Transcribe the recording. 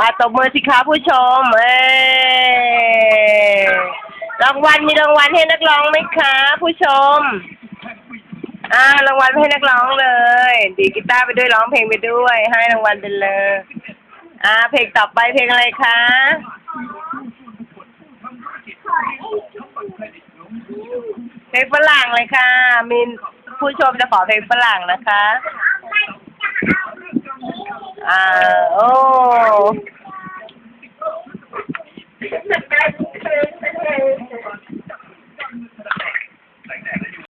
อาตบมือสิคะผู้ชมเอ้ยรางวัลมีรางวัลให้นักร้องไหมคะ ผู้ชม อ่ารางวัลให้นักร้องเลย ดีดกีตาร์ไปด้วยร้องเพลงไปด้วย ให้รางวัลไปเลย อ่า เพลงต่อไปเพลงอะไรคะเพลงฝรั่งเลยค่ะมีผู้ชมจะขอเพลงฝรั่งนะคะ อ่า โอ้